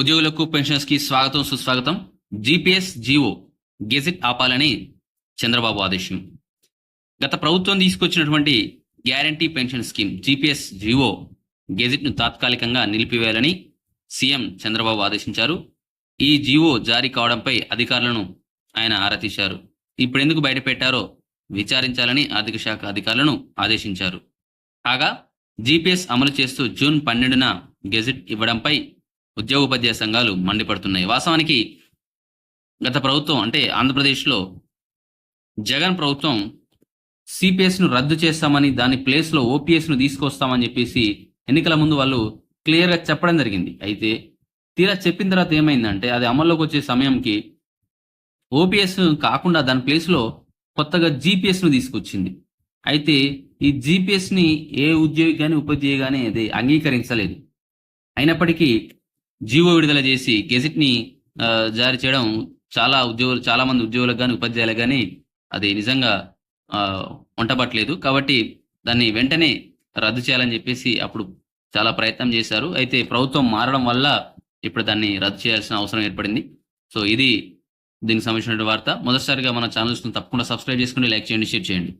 ఉద్యోగులకు పెన్షన్స్కి స్వాగతం సుస్వాగతం. జీపీఎస్ జీవో గెజిట్ ఆపాలని చంద్రబాబు ఆదేశం. గత ప్రభుత్వం తీసుకొచ్చినటువంటి guarantee pension scheme GPS GO గెజిట్ను తాత్కాలికంగా నిలిపివేయాలని సీఎం చంద్రబాబు ఆదేశించారు. ఈ జీవో జారీ కావడంపై అధికారులను ఆయన ఆరా తీశారు. ఇప్పుడు ఎందుకు బయటపెట్టారో విచారించాలని ఆర్థిక శాఖ అధికారులను ఆదేశించారు. కాగా జీపీఎస్ అమలు చేస్తూ జూన్ పన్నెండున గెజిట్ ఇవ్వడంపై ఉద్యోగోపాధ్యాయ సంఘాలు మండిపడుతున్నాయి. వాస్తవానికి గత ప్రభుత్వం అంటే ఆంధ్రప్రదేశ్లో జగన్ ప్రభుత్వం సిపిఎస్ను రద్దు చేస్తామని దాని ప్లేస్లో ఓపీఎస్ను తీసుకొస్తామని చెప్పేసి ఎన్నికల ముందు వాళ్ళు క్లియర్గా చెప్పడం జరిగింది. అయితే తీరా చెప్పిన తర్వాత ఏమైందంటే అది అమల్లోకి వచ్చే సమయంకి ఓపీఎస్ కాకుండా దాని ప్లేస్లో కొత్తగా జీపీఎస్ను తీసుకొచ్చింది. అయితే ఈ జీపీఎస్ని ఏ ఉద్యోగి కానీ ఉపాధ్యాయు కానీ అది అంగీకరించలేదు. అయినప్పటికీ జీవో విడుదల చేసి గెజిట్ని జారీ చేయడం చాలా ఉద్యోగులు చాలా మంది ఉద్యోగులకు కానీ ఉపాధ్యాయులకు కానీ అది నిజంగా ఆ, వంటపట్టలేదు కాబట్టి దాన్ని వెంటనే రద్దు చేయాలని చెప్పేసి అప్పుడు చాలా ప్రయత్నం చేశారు. అయితే ప్రభుత్వం మారడం వల్ల ఇప్పుడు దాన్ని రద్దు చేయాల్సిన అవసరం ఏర్పడింది. సో ఇది దీనికి సంబంధించిన వార్త. మొదటిసారిగా మన ఛానల్స్ తప్పకుండా సబ్స్క్రైబ్ చేసుకుని లైక్ చేయండి షేర్ చేయండి.